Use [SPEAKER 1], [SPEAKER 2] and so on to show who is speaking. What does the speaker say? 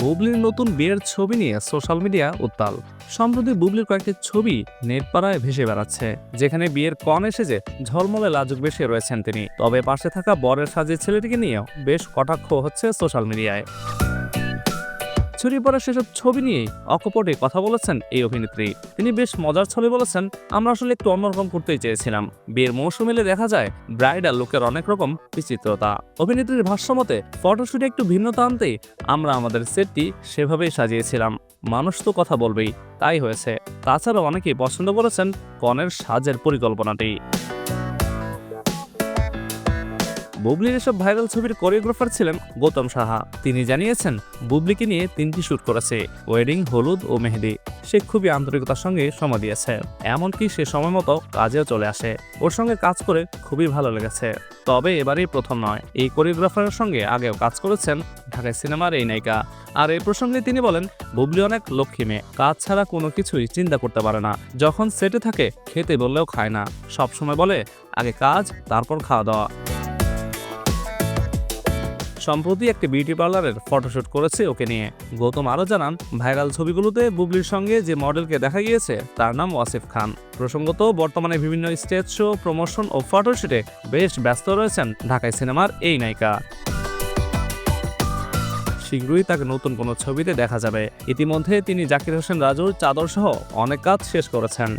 [SPEAKER 1] বুবলির নতুন বিয়ের ছবি নিয়ে সোশ্যাল মিডিয়া উত্তাল। সম্প্রতি বুবলির কয়েকটি ছবি নেটপাড়ায় ভেসে বেড়াচ্ছে, যেখানে বিয়ের কন এসেছে ঝলমলে লাজুক বেশে রয়েছেন তিনি। তবে পাশে থাকা বরের সাজে ছেলেটিকে নিয়েও বেশ কটাক্ষ হচ্ছে সোশ্যাল মিডিয়ায়। ছড়িয়ে পড়া সেসব ছবি নিয়েই অকপটে কথা বলেছেন এই অভিনেত্রী। তিনি বেশ মজার ছলে বলেছেন, আমরা আসলে একটু অন্যরকম করতেই চেয়েছিলাম। বিয়ের মৌসুম এলে দেখা যায়, ব্রাইডাল লোকের অনেক রকম বিচিত্রতা। অভিনেত্রীর ভাষ্যমতে, ফটোশুটে একটু ভিন্নতা আনতে আমরা আমাদের সেটটি সেভাবেই সাজিয়েছিলাম। মানুষ তো কথা বলবেই, তাই হয়েছে। তাছাড়া অনেকেই পছন্দ করেছেন কনের সাজের পরিকল্পনাটি। বুবলির এসব ভাইরাল ছবির কোরিওগ্রাফার ছিলেন গৌতম সাহা। তিনি জানিয়েছেন, বুবলিকে নিয়ে তিনটি শুট করেছে, ওয়েডিং, হলুদ ও মেহেদি। সে খুবই আন্তরিকতার সঙ্গে সময় দিয়েছে, এমনকি সে সময় মতো কাজেও চলে আসে। ওর সঙ্গে কাজ করে খুবই ভালো লেগেছে। তবে এবারই প্রথম নয়। এই কোরিওগ্রাফারের সঙ্গে আগেও কাজ করেছেন ঢাকায় সিনেমার এই নায়িকা। আর এই প্রসঙ্গে তিনি বলেন, বুবলি অনেক লক্ষ্মী মেয়ে, কাজ ছাড়া কোনো কিছুই চিন্তা করতে পারে না। যখন সেটে থাকে, খেতে বললেও খায় না। সবসময় বলে, আগে কাজ, তারপর খাওয়া দাওয়া সম্প্রতি একটি বিউটি পার্লারের ফটোশ্যুট করেছে ওকে নিয়ে। গৌতম আরও জানান, ভাইরাল ছবিগুলোতে বুবলির সঙ্গে যে মডেলকে দেখা গিয়েছে, তার নাম ওয়াসিফ খান। প্রসঙ্গত, বর্তমানে বিভিন্ন স্টেজ শো, প্রমোশন ও ফটোশুটে বেশ ব্যস্ত রয়েছেন ঢাকায় সিনেমার এই নায়িকা। শীঘ্রই তাকে নতুন কোনো ছবিতে দেখা যাবে। ইতিমধ্যে তিনি জাকির হোসেন রাজুর চাদর সহ অনেক কাজ শেষ করেছেন।